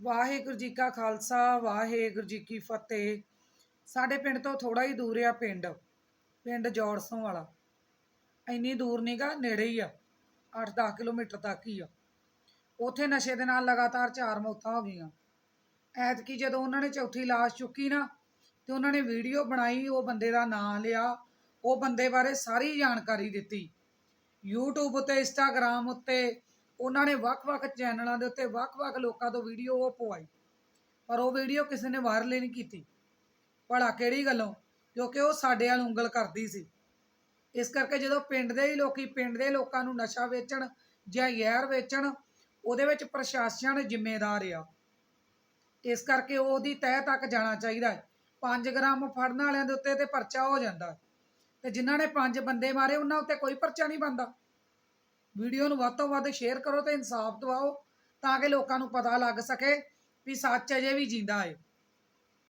ਵਾਹਿਗੁਰੂ ਜੀ ਕਾ ਖਾਲਸਾ, ਵਾਹਿਗੁਰੂ ਜੀ ਕੀ ਫਤਿਹ। ਸਾਡੇ ਪਿੰਡ ਤੋਂ ਥੋੜਾ ਹੀ ਦੂਰ ਆ ਪਿੰਡ ਪਿੰਡ ਜੋੜਸੋਂ ਵਾਲਾ। ਇੰਨੀ ਦੂਰ ਨਹੀਂਗਾ ਨੇੜੇ ਹੀ ਆ 8-10 ਕਿਲੋਮੀਟਰ ਤੱਕ ਹੀ ਆ। ਉਥੇ ਨਸ਼ੇ ਦੇ ਨਾਲ ਲਗਾਤਾਰ ਚਾਰ ਮੌਤਾਂ ਹੋ ਗਈਆਂ। ਐਤਕੀ ਜਦੋਂ ਉਹਨਾਂ ਨੇ ਚੌਥੀ ਲਾਸ਼ ਚੁੱਕੀ ਨਾ, ਤੇ ਉਹਨਾਂ ਨੇ ਵੀਡੀਓ ਬਣਾਈ, ਉਹ ਬੰਦੇ ਦਾ ਨਾਂ ਲਿਆ, ਉਹ ਬੰਦੇ ਬਾਰੇ ਸਾਰੀ ਜਾਣਕਾਰੀ ਦਿੱਤੀ। YouTube ਉੱਤੇ, Instagram ਉੱਤੇ ਉਹਨਾਂ ਨੇ ਵੱਖ-ਵੱਖ ਚੈਨਲਾਂ ਦੇ ਉੱਤੇ ਵੱਖ-ਵੱਖ ਲੋਕਾਂ ਤੋਂ ਵੀਡੀਓ ਉਹ ਪਵਾਈ। ਪਰ ਉਹ ਵੀਡੀਓ ਕਿਸੇ ਨੇ ਵਾਇਰਲ ਹੀ ਨਹੀਂ ਕੀਤੀ। ਭਲਾ ਕਿਹੜੀ ਗੱਲੋਂ? ਕਿਉਂਕਿ ਉਹ ਸਾਡੇ ਵੱਲ ਉਂਗਲ ਕਰਦੀ ਸੀ। ਇਸ ਕਰਕੇ ਜਦੋਂ ਪਿੰਡ ਦੇ ਹੀ ਲੋਕੀ, ਪਿੰਡ ਦੇ ਲੋਕਾਂ ਨੂੰ ਨਸ਼ਾ ਵੇਚਣ ਜਾਂ ਜ਼ਹਿਰ ਵੇਚਣ, ਉਹਦੇ ਵਿੱਚ ਪ੍ਰਸ਼ਾਸਨ ਜ਼ਿੰਮੇਦਾਰ ਆ। ਇਸ ਕਰਕੇ ਉਹਦੀ ਤਹਿ ਤੱਕ ਜਾਣਾ ਚਾਹੀਦਾ ਹੈ। 5 ਗ੍ਰਾਮ ਫੜਨ ਵਾਲਿਆਂ ਦੇ ਉੱਤੇ ਤੇ ਪਰਚਾ ਹੋ ਜਾਂਦਾ ਤੇ ਜਿਨ੍ਹਾਂ ਨੇ ਪੰਜ ਬੰਦੇ ਮਾਰੇ, ਉਹਨਾਂ ਉੱਤੇ ਕੋਈ ਪਰਚਾ ਨਹੀਂ ਬੰਦਾ ਵੀਡੀਓ ਨੂੰ ਵੱਧ ਤੋਂ ਵੱਧ ਸ਼ੇਅਰ ਕਰੋ ਤੇ ਇਨਸਾਫ ਦਿਵਾਓ ਤਾਂ ਕਿ ਲੋਕਾਂ ਨੂੰ ਪਤਾ ਲੱਗ ਸਕੇ ਵੀ ਸੱਚ ਅਜੇ ਵੀ ਜਿੰਦਾ ਹੈ।